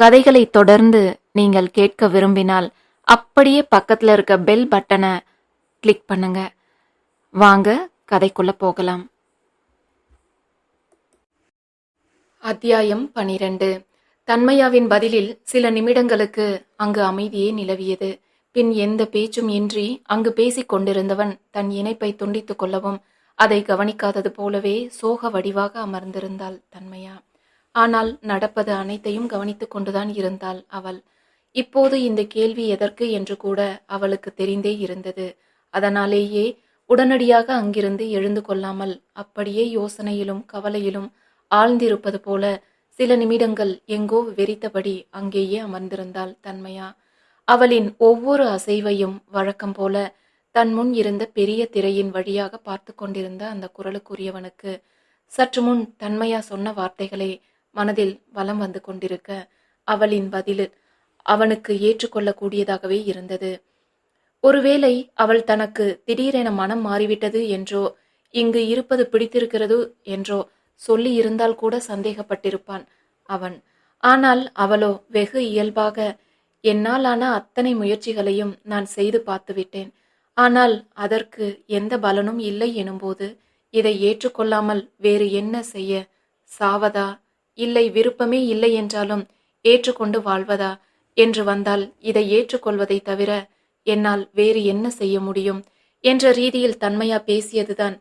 கதைகளை தொடர்ந்து நீங்கள் கேட்க விரும்பினால் அப்படியே பக்கத்தில் இருக்க பெல் பட்டனை கிளிக் பண்ணுங்க. வாங்க கதைக்குள்ள போகலாம். அத்தியாயம் பனிரெண்டு. தன்மையாவின் பதிலில் சில நிமிடங்களுக்கு அங்கு அமைதியே நிலவியது. பின் எந்த பேச்சும் இன்றி அங்கு பேசிக் கொண்டிருந்தவன் தன் இணைப்பை துண்டித்துக் கொள்ளவும் அதை கவனிக்காதது போலவே சோக வடிவாக அமர்ந்திருந்தாள் தன்மையா. ஆனால் நடப்பது அனைத்தையும் கவனித்துக் கொண்டுதான் இருந்தாள் அவள். இப்போது இந்த கேள்வி எதற்கு என்று கூட அவளுக்கு தெரிந்தே இருந்தது. அதனாலேயே உடனடியாக அங்கிருந்து எழுந்து கொள்ளாமல் அப்படியே யோசனையிலும் கவலையிலும் ஆழ்ந்திருப்பது போல சில நிமிடங்கள் எங்கோ வெறித்தபடி அங்கேயே அமர்ந்திருந்தாள் தன்மையா. அவளின் ஒவ்வொரு அசைவையும் வழக்கம் போல தன் முன் இருந்த பெரிய திரையின் வழியாக பார்த்து கொண்டிருந்த அந்த குரலுக்குரியவனுக்கு சற்று முன் தன்மையா சொன்ன வார்த்தைகளே மனதில் வலம் வந்து கொண்டிருக்க அவளின் பதில் அவனுக்கு ஏற்றுக்கொள்ளக்கூடியதாகவே இருந்தது. ஒருவேளை அவள் தனக்கு திடீரென மனம் மாறிவிட்டது என்றோ இங்கு இருப்பது பிடித்திருக்கிறது என்றோ சொல்லி இருந்தால் கூட சந்தேகப்பட்டிருப்பான் அவன். ஆனால் அவளோ வெகு இயல்பாக என்னாலான அத்தனை முயற்சிகளையும் நான் செய்து பார்த்துவிட்டேன் ஆனால் அதற்கு எந்த பலனும் இல்லை எனும்போது இதை ஏற்றுக்கொள்ளாமல் வேறு என்ன செய்ய சாவதா? இல்லை விருப்பமே இல்லை என்றாலும் ஏற்றுக்கொண்டு வாழ்வதா? என்று வந்தால் இதை ஏற்றுக்கொள்வதை தவிர என்னால் வேறு என்ன செய்ய முடியும்? என்ற ரீதியில் தன்மையா பேசியதுதான்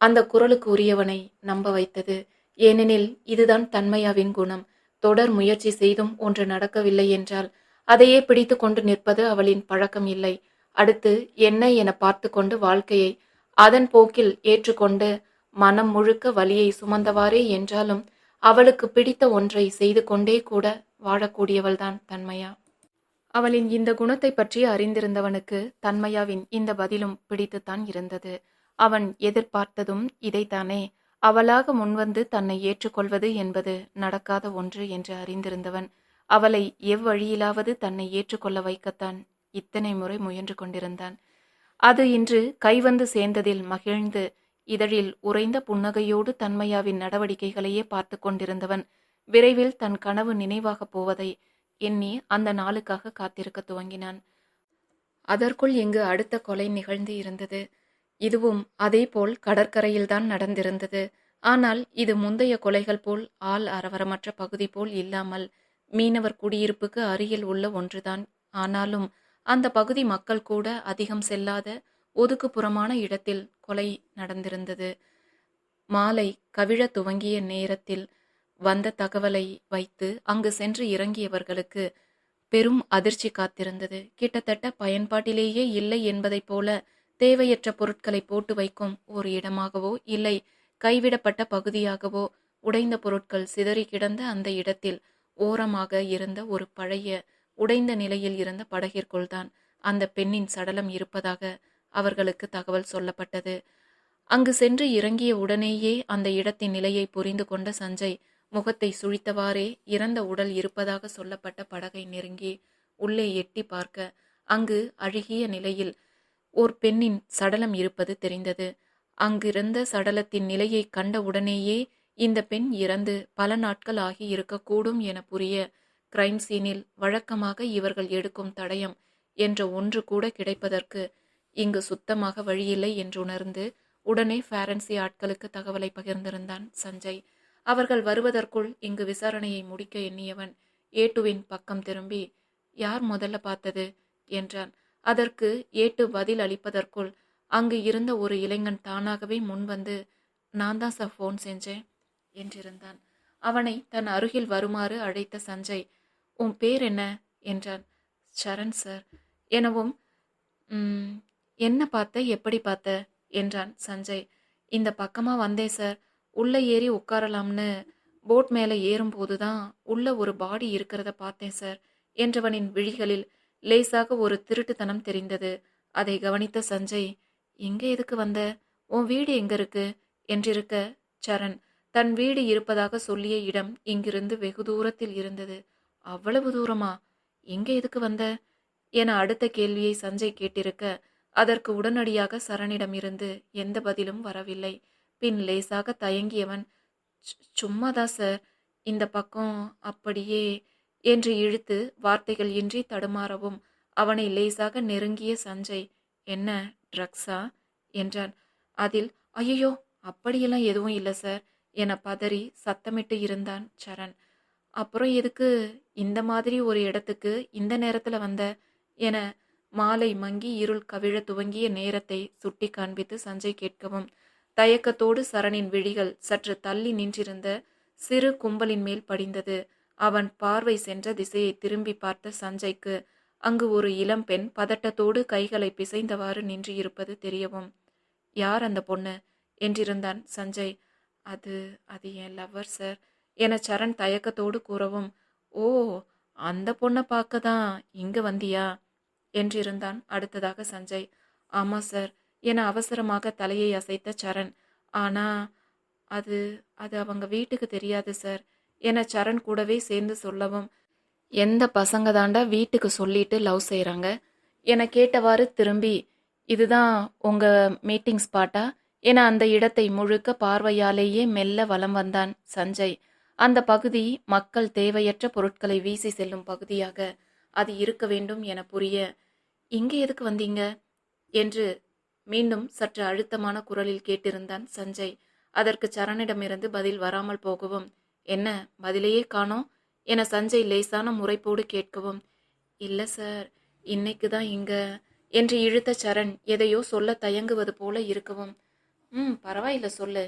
அந்த குரலுக்கு உரியவனை நம்ப வைத்தது. ஏனெனில் இதுதான் தன்மையாவின் குணம். தொடர் முயற்சி செய்தும் ஒன்று நடக்கவில்லை என்றால் அதையே பிடித்து கொண்டு நிற்பது அவளின் பழக்கம் இல்லை. அடுத்து என்ன என பார்த்து கொண்டு வாழ்க்கையை அதன் போக்கில் ஏற்றுக்கொண்டு மனம் முழுக்க வலியை சுமந்தவாறே என்றாலும் அவளுக்கு பிடித்த ஒன்றை செய்து கொண்டே கூட வாழக்கூடியவள்தான் தன்மையா? அவளின் இந்த குணத்தை பற்றி அறிந்திருந்தவனுக்கு தன்மையாவின் இந்த பதிலும் பிடித்துத்தான் இருந்தது. அவன் எதிர்பார்த்ததும் இதைத்தானே. அவளாக முன்வந்து தன்னை ஏற்றுக்கொள்வது என்பது நடக்காத ஒன்று என்று அறிந்திருந்தவன். அவளை எவ்வழியிலாவது தன்னை ஏற்றுக்கொள்ள வைக்கத்தான் இத்தனை முறை முயன்று கொண்டிருந்தான். அது இன்று கைவந்து சேர்ந்ததில் மகிழ்ந்து இதழில் உறைந்த புன்னகையோடு தன்மையாவின் நடவடிக்கைகளையே பார்த்து கொண்டிருந்தவன் விரைவில் தன் கனவு நினைவாகப் போவதை எண்ணி அந்த நாளுக்காக காத்திருக்க துவங்கினான். அதற்குள் இங்கு அடுத்த கொலை நிகழ்ந்து இருந்தது. இதுவும் அதேபோல் கடற்கரையில்தான் நடந்திருந்தது. ஆனால் இது முந்தைய கொலைகள் போல் ஆள் அரவரமற்ற பகுதி போல் இல்லாமல் மீனவர் குடியிருப்புக்கு அருகில் உள்ள ஒன்றுதான். ஆனாலும் அந்த பகுதி மக்கள் கூட அதிகம் செல்லாத ஒதுக்குப்புறமான இடத்தில் கொலை நடந்திருந்தது. மாலை கவிழ துவங்கிய நேரத்தில் வந்த தகவலை வைத்து அங்கு சென்று இறங்கியவர்களுக்கு பெரும் அதிர்ச்சி காத்திருந்தது. கிட்டத்தட்ட பயன்பாட்டிலேயே இல்லை என்பதைப் போல தேவையற்ற பொருட்களை போட்டு வைக்கும் ஒரு இடமாகவோ இல்லை கைவிடப்பட்ட பகுதியாகவோ உடைந்த பொருட்கள் சிதறி கிடந்த அந்த இடத்தில் ஓரமாக இருந்த ஒரு பழைய உடைந்த நிலையில் இருந்த படகிற்குள்தான் அந்த பெண்ணின் சடலம் இருப்பதாக அவர்களுக்கு தகவல் சொல்லப்பட்டது. அங்கு சென்று இறங்கிய உடனேயே அந்த இடத்தின் நிலையை புரிந்து கொண்ட சஞ்சய் முகத்தை சுழித்தவாறே இறந்த உடல் இருப்பதாக சொல்லப்பட்ட படகை நெருங்கி உள்ளே எட்டி பார்க்க அங்கு அழுகிய நிலையில் ஓர் பெண்ணின் சடலம் இருப்பது தெரிந்தது. அங்கிருந்த சடலத்தின் நிலையை கண்ட உடனேயே இந்த பெண் இறந்து பல நாட்கள் ஆகி இருக்கக்கூடும் என புரிய கிரைம் சீனில் வழக்கமாக இவர்கள் எடுக்கும் தடயம் என்ற ஒன்று கூட கிடைப்பதற்கு இங்கு சுத்தமாக வழியில்லை என்று உணர்ந்து உடனே ஃபேரன்சி ஆட்களுக்கு தகவலை பகிர்ந்திருந்தான் சஞ்சய். அவர்கள் வருவதற்குள் இங்கு விசாரணையை முடிக்க எண்ணியவன் ஏட்டுவின் பக்கம் திரும்பி யார் முதல்ல பார்த்தது? என்றான். அதற்கு ஏட்டு பதில் அளிப்பதற்குள் அங்கு இருந்த ஒரு இளைஞன் தானாகவே முன்வந்து நான் தான் சார் ஃபோன் செஞ்சேன் என்றிருந்தான். அவனை தன் அருகில் வருமாறு அழைத்த சஞ்சய் உன் பேர் என்ன? என்றான். சரண் சார். எனவும் என்ன பார்த்த எப்படி பார்த்த? என்றான் சஞ்சய். இந்த பக்கமாக வந்தேன் சார். உள்ளே ஏறி உட்காரலாம்னு. போட் மேலே ஏறும்போது தான் உள்ள ஒரு பாடி இருக்கிறத பார்த்தேன் சார் என்றவனின் விழிகளில் லேசாக ஒரு திருட்டுத்தனம் தெரிந்தது. அதை கவனித்த சஞ்சய் எங்கே எதுக்கு வந்த? உன் வீடு எங்க இருக்கு? என்றிருக்க சரண். தன் வீடு இருப்பதாக சொல்லிய இடம் இங்கிருந்து வெகு தூரத்தில் இருந்தது. அவ்வளவு தூரமா? எங்கே எதுக்கு வந்த? என அடுத்த கேள்வியை சஞ்சய் கேட்டிருக்க அதற்கு உடனடியாக சரணிடமிருந்து எந்த பதிலும் வரவில்லை. பின் லேசாக தயங்கியவன் "சு- சும்மாதான் சார். இந்த பக்கம் அப்படியே என்று இழுத்து வார்த்தைகள் இன்றி தடுமாறவும் அவனை லேசாக நெருங்கிய சஞ்சய் என்ன ட்ரக்ஸா? என்றான். அதில் ஐயோ அப்படியெல்லாம் எதுவும் இல்லை சார் என பதறி சத்தமிட்டு இருந்தான் சரண். அப்புறம் எதுக்கு இந்த மாதிரி ஒரு இடத்துக்கு இந்த நேரத்தில் வந்த? என மாலை மங்கி இருள் கவிழ துவங்கிய நேரத்தை சுட்டி காண்பித்து சஞ்சய் கேட்கவும் தயக்கத்தோடு சரணின் விழிகள் சற்று தள்ளி நின்றிருந்த சிறு கும்பலின் மேல் படிந்தது. அவன் பார்வை சென்ற திசையை திரும்பி பார்த்த சஞ்சய்க்கு அங்கு ஒரு இளம்பெண் பதட்டத்தோடு கைகளை பிசைந்தவாறு நின்று இருப்பது தெரியவும் யார் அந்த பொண்ணு? என்றிருந்தான் சஞ்சய். அது அது என் லவ்வர் சார் என சரண் தயக்கத்தோடு கூறவும் ஓ அந்த பொண்ணை பார்க்க தான் இங்கே வந்தியா? என்றிருந்தான் அடுத்ததாக சஞ்சய். ஆமா சார் என அவசரமாக தலையை அசைத்த சரண். ஆனா அது அது அவங்க வீட்டுக்கு தெரியாது சார் என சரண் கூடவே சேர்ந்து சொல்லவும் எந்த பசங்க தாண்டா வீட்டுக்கு சொல்லிட்டு லவ் செய்கிறாங்க என கேட்டவாறு திரும்பி இதுதான் உங்க மீட்டிங் ஸ்பாட்டா என அந்த இடத்தை முழுக்க பார்வையாலேயே மெல்ல வலம் வந்தான் சஞ்சய். அந்த பகுதி மக்கள் தேவையற்ற பொருட்களை வீசி செல்லும் பகுதியாக அது இருக்க வேண்டும் என புரிய இங்கே எதுக்கு வந்தீங்க? என்று மீண்டும் சற்று அழுத்தமான குரலில் கேட்டிருந்தான் சஞ்சய். அதற்கு சரணிடமிருந்து பதில் வராமல் போகவும். என்ன பதிலையே காணோம் என சஞ்சய் லேசான முறைப்போடு கேட்கவும் இல்ல சார் இன்னைக்கு தான் இங்க என்று இழுத்த சரண் எதையோ சொல்ல தயங்குவது போல இருக்கவும் ம் பரவாயில்ல சொல்லு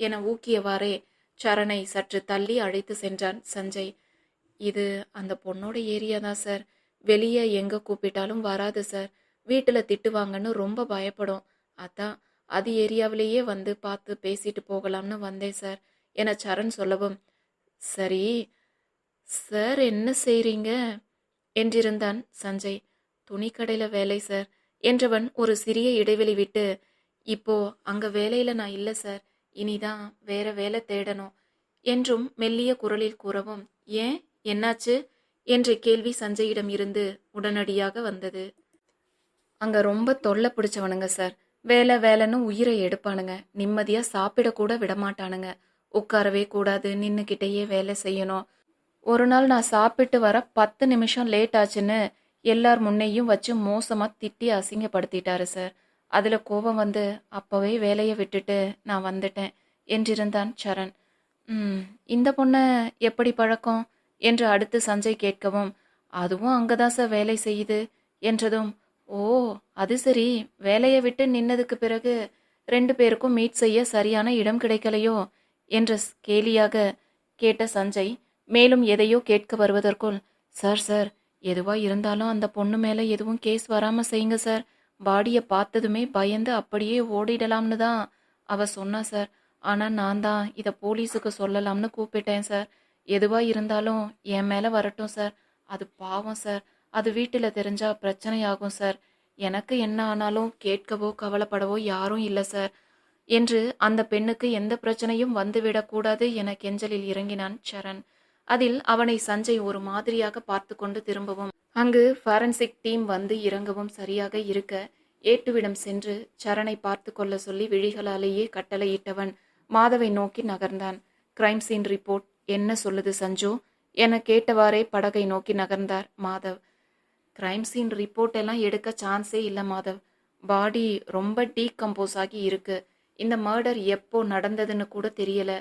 என ஊக்கியவாறே சரணை சற்று தள்ளி அழைத்து சென்றான் சஞ்சய். இது அந்த பொண்ணோட ஏரியா தான் சார் வெளியே எங்கே கூப்பிட்டாலும் வராது சார் வீட்டில் திட்டுவாங்கன்னு ரொம்ப பயப்படும். அதான் அது ஏரியாவிலேயே வந்து பார்த்து பேசிட்டு போகலாம்னு வந்தேன் சார் என சரண் சொல்லவும் சரி சார் என்ன செய்கிறீங்க என்றிருந்தான் சஞ்சய். துணிக்கடையில் வேலை சார் என்றவன் ஒரு சிறிய இடைவெளி விட்டு இப்போ அங்கே வேலையில் நான் இல்லை சார் இனிதான் வேற வேலை தேடணும். என்றும் மெல்லிய குரலில் கூறவும் ஏன்? என்னாச்சு? என்ற கேள்வி சஞ்சயிடம் இருந்து உடனடியாக வந்தது. அங்க ரொம்ப தொல்லை பிடிச்சவனுங்க சார். வேலை வேலைன்னு உயிரை எடுப்பானுங்க. நிம்மதியா சாப்பிடக்கூட விடமாட்டானுங்க. உட்காரவே கூடாது நின்னுக்கிட்டேயே வேலை செய்யணும். ஒரு நாள் நான் சாப்பிட்டு வர பத்து நிமிஷம் லேட் ஆச்சுன்னு எல்லார் முன்னையும் வச்சு மோசமா திட்டி அசிங்கப்படுத்திட்டாரு சார். அதுல கோபம் வந்து அப்பவே வேலையை விட்டுட்டு நான் வந்துட்டேன் என்றிருந்தான் சரண். ம் இந்த பொண்ணை எப்படி பழக்கம்? என்று அடுத்து சஞ்சய் கேட்கவும் அதுவும் அங்கதான் சார் வேலை செய்யுது என்றதும் ஓ அது சரி. வேலையை விட்டு நின்னதுக்கு பிறகு ரெண்டு பேருக்கும் மீட் செய்ய சரியான இடம் கிடைக்கலையோ? என்ற கேலியாக கேட்ட சஞ்சய் மேலும் எதையோ கேட்க வருவதற்குள் சார் சார் எதுவா இருந்தாலும் அந்த பொண்ணு மேலே எதுவும் கேஸ் வராம செய்யுங்க சார். பாடியை பார்த்ததுமே பயந்து அப்படியே ஓடிடலாம்னு தான் அவ சொன்னா சார். ஆனால் நான் தான் இதை போலீஸுக்கு சொல்லலாம்னு கூப்பிட்டேன் சார். எதுவாக இருந்தாலும் என் மேலே வரட்டும் சார் அது பாவம் சார் அது வீட்டில் தெரிஞ்சால் பிரச்சனையாகும் சார் எனக்கு என்ன ஆனாலும் கேட்கவோ கவலைப்படவோ யாரும் இல்லை சார் என்று அந்த பெண்ணுக்கு எந்த பிரச்சனையும் வந்துவிடக்கூடாது என கெஞ்சலில் இறங்கினான் சரண். அதில் அவனை சஞ்சய் ஒரு மாதிரியாக பார்த்து கொண்டு திரும்பவும் அங்கு ஃபாரன்சிக் டீம் வந்து இறங்கவும் சரியாக இருக்க ஏட்டுவிடம் சென்று சரணை பார்த்து கொள்ள சொல்லி விழிகளாலேயே கட்டளையிட்டவன் மாதவை நோக்கி நகர்ந்தான். கிரைம் சீன் ரிப்போர்ட் என்ன சொல்லுது சஞ்சு? என கேட்டவாறே படகை நோக்கி நகர்ந்தார் மாதவ். கிரைம் சீன் ரிப்போர்ட் எல்லாம் எடுக்க சான்ஸே இல்லை மாதவ். பாடி ரொம்ப டீகம்போஸ் ஆகி இருக்கு. இந்த மர்டர் எப்போ நடந்ததுன்னு கூட தெரியல.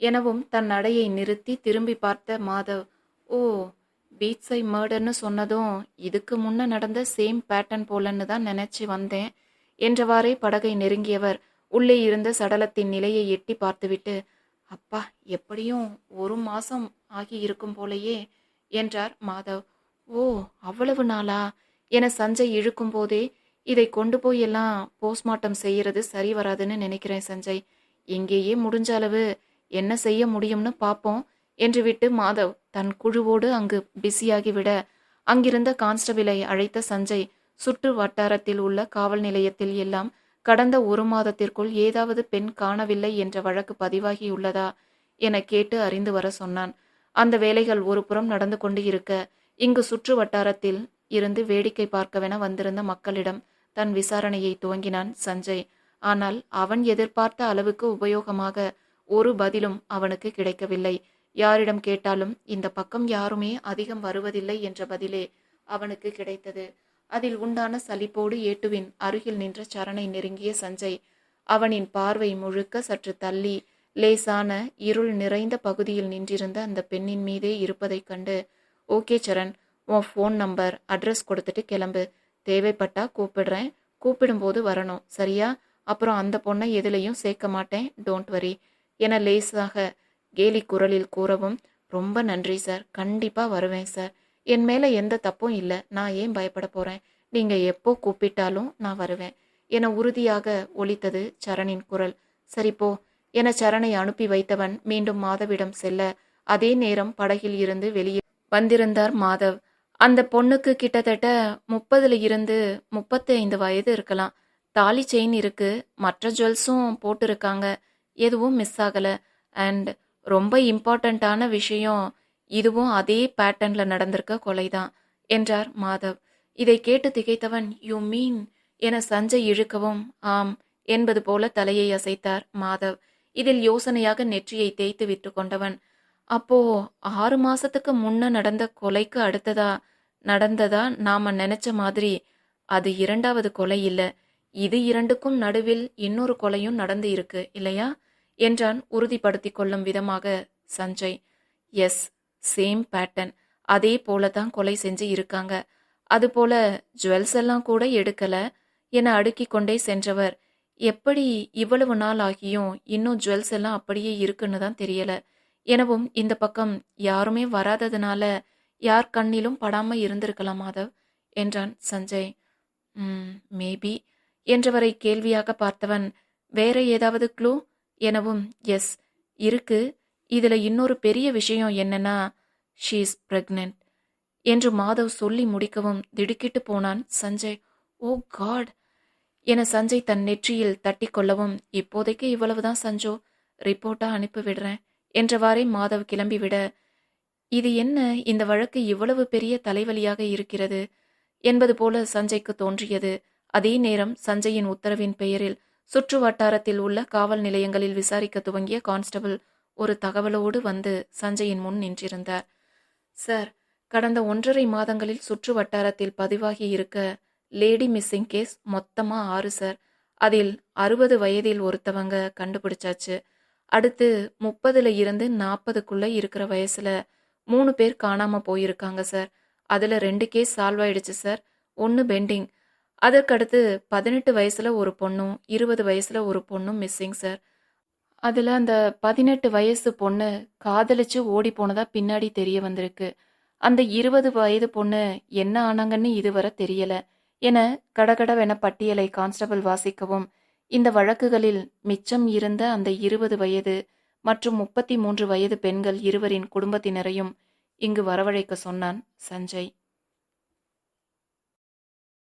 எனவும் தன் நடையை நிறுத்தி திரும்பி பார்த்த மாதவ் ஓ பீச் சை மர்டர்னு சொன்னதும் இதுக்கு முன்ன நடந்த சேம் பேட்டர்ன் போலன்னு தான் நினைச்சு வந்தேன் என்றவாறே படகை நெருங்கியவர் உள்ளே இருந்த சடலத்தின் நிலையை எட்டி பார்த்துவிட்டு அப்பா எப்படியும் ஒரு மாசம் ஆகி இருக்கும் போலயே என்றார் மாதவ். ஓ அவ்வளவு நாளா? என சஞ்சய் இழுக்கும் போதே இதை கொண்டு போய் எல்லாம் போஸ்ட்மார்ட்டம் செய்யறது சரி வராதுன்னு நினைக்கிறேன் சஞ்சய். இங்கேயே முடிஞ்ச அளவு என்ன செய்ய முடியும்னு பார்ப்போம் என்று விட்டு மாதவ் தன் குழுவோடு அங்கு பிஸியாகிவிட அங்கிருந்த கான்ஸ்டபிளை அழைத்த சஞ்சய் சுற்று வட்டாரத்தில் உள்ள காவல் நிலையத்தில் எல்லாம் கடந்த ஒரு மாதத்திற்குள் ஏதாவது பெண் காணவில்லை என்ற வழக்கு பதிவாகியுள்ளதா என கேட்டு அறிந்து வர சொன்னான். அந்த வேலைகள் ஒரு புறம் நடந்து கொண்டு இருக்க இங்கு சுற்று வட்டாரத்தில் இருந்து வேடிக்கை பார்க்கவென வந்திருந்த மக்களிடம் தன் விசாரணையை துவங்கினான் சஞ்சய். ஆனால் அவன் எதிர்பார்த்த அளவுக்கு உபயோகமாக ஒரு பதிலும் அவனுக்கு கிடைக்கவில்லை. யாரிடம் கேட்டாலும் இந்த பக்கம் யாருமே அதிகம் வருவதில்லை என்ற பதிலே அவனுக்கு கிடைத்தது. அதில் உண்டான சலிப்போடு ஏட்டுவின் அருகில் நின்ற சரணை நெருங்கிய சஞ்சய் அவனின் பார்வை முழுக்க சற்று தள்ளி லேசான இருள் நிறைந்த பகுதியில் நின்றிருந்த அந்த பெண்ணின் மீதே இருப்பதைக் கண்டு ஓகே சரண் உன் ஃபோன் நம்பர் அட்ரஸ் கொடுத்துட்டு கிளம்பு. தேவைப்பட்டா கூப்பிடுறேன். கூப்பிடும்போது வரணும். சரியா? அப்புறம் அந்த பொண்ணை எதுலையும் சேர்க்க மாட்டேன். டோன்ட் வரி என லேசாக கேலி குரலில் கூறவும் ரொம்ப நன்றி சார். கண்டிப்பாக வருவேன் சார். என் மேலே எந்த தப்பும் இல்லை. நான் ஏன் பயப்பட போறேன்? நீங்க எப்போ கூப்பிட்டாலும் நான் வருவேன். என உறுதியாக ஒலித்தது சரணின் குரல். சரிப்போ என சரணை அனுப்பி வைத்தவன் மீண்டும் மாதவிடம் செல்ல அதே நேரம் படகில் இருந்து வெளியே வந்திருந்தார் மாதவ். அந்த பொண்ணுக்கு கிட்டத்தட்ட முப்பதுல இருந்து முப்பத்தி ஐந்து வயது இருக்கலாம். தாலி செயின் இருக்கு. மற்ற ஜுவல்ஸும் போட்டிருக்காங்க. எதுவும் மிஸ் ஆகலை. அண்ட் ரொம்ப இம்பார்ட்டண்ட்டான விஷயம் இதுவும் அதே பேட்டர்ன்ல நடந்திருக்க கொலைதான் என்றார் மாதவ். இதை கேட்டு திகைத்தவன் யூ மீன் என சஞ்சய் இழுக்கவும் ஆம் என்பது போல தலையை அசைத்தார் மாதவ். இதில் யோசனையாக நெற்றியை தேய்த்து விட்டு கொண்டவன் அப்போ ஆறு மாசத்துக்கு முன்ன நடந்த கொலைக்கு அடுத்ததா? நடந்ததா? நாம நினைச்ச மாதிரி. அது இரண்டாவது கொலை இல்ல. இது இரண்டுக்கும் நடுவில் இன்னொரு கொலையும் நடந்து இருக்கு இல்லையா? என்றான் உறுதிப்படுத்திக் கொள்ளும் விதமாக சஞ்சய். எஸ் சேம் பேட்டர்ன் அதே போல தான் கொலை செஞ்சு இருக்காங்க. அதுபோல ஜுவல்ஸ் எல்லாம் கூட எடுக்கல. என அடுக்கி கொண்டே சென்றவர். எப்படி இவ்வளவு நாள் ஆகியும் இன்னும் ஜுவல்ஸ் எல்லாம் அப்படியே இருக்குன்னு தான் தெரியல. எனவும் இந்த பக்கம் யாருமே வராததுனால யார் கண்ணிலும் படாம இருந்திருக்கலாம் மாதவ் என்றான் சஞ்சய். ம் மேபி என்றவரை கேள்வியாக பார்த்தவன். வேற ஏதாவது க்ளூ எனவும் எஸ் இருக்கு. இதில் இன்னொரு பெரிய விஷயம் என்னன்னா ஷீஸ் பிரெக்னென்ட் என்று மாதவ் சொல்லி முடிக்கவும் திடுக்கிட்டு போனான் சஞ்சய். ஓ காட்! என சஞ்சய் தன் நெற்றியில் தட்டி கொள்ளவும் இப்போதைக்கு இவ்வளவுதான் சஞ்சோ ரிப்போர்ட்டா அனுப்பி விடுறேன் என்றவாறே மாதவ் கிளம்பிவிட இது என்ன இந்த வழக்கு இவ்வளவு பெரிய தலைவலியாக இருக்கிறது என்பது போல சஞ்சய்க்கு தோன்றியது. அதே நேரம் சஞ்சயின் உத்தரவின் பெயரில் சுற்று வட்டாரத்தில் உள்ள காவல் நிலையங்களில் விசாரிக்க துவங்கிய கான்ஸ்டபிள் ஒரு தகவலோடு வந்து சஞ்சயின் முன் நின்றிருந்தார். சார் கடந்த ஒன்றரை மாதங்களில் சுற்று வட்டாரத்தில் பதிவாகி இருக்க லேடி மிஸ்ஸிங் கேஸ் மொத்தமாக ஆறு சார். அதில் அறுபது வயதில் ஒருத்தவங்க கண்டுபிடிச்சாச்சு. அடுத்து முப்பதுல இருந்து நாற்பதுக்குள்ளே இருக்கிற வயசில் மூணு பேர் காணாமல் போயிருக்காங்க சார். அதில் ரெண்டு கேஸ் சால்வ் ஆயிடுச்சு சார். ஒன்று பெண்டிங். அதற்கடுத்து பதினெட்டு வயசில் ஒரு பொண்ணும் இருபது வயசில் ஒரு பொண்ணும் மிஸ்ஸிங் சார். அதில் அந்த பதினெட்டு வயசு பொண்ணு காதலிச்சு ஓடி போனதா பின்னாடி தெரிய வந்திருக்கு. அந்த இருபது வயது பொண்ணு என்ன ஆனாங்கன்னு இதுவரை தெரியல. என கடகடவென பட்டியலை கான்ஸ்டபிள் வாசிக்கவும். இந்த வழக்குகளில் மிச்சம் இருந்த அந்த இருபது வயது மற்றும் முப்பத்தி மூன்று வயது பெண்கள் இருவரின் குடும்பத்தினரையும் இங்கு வரவழைக்க சொன்னான் சஞ்சய்.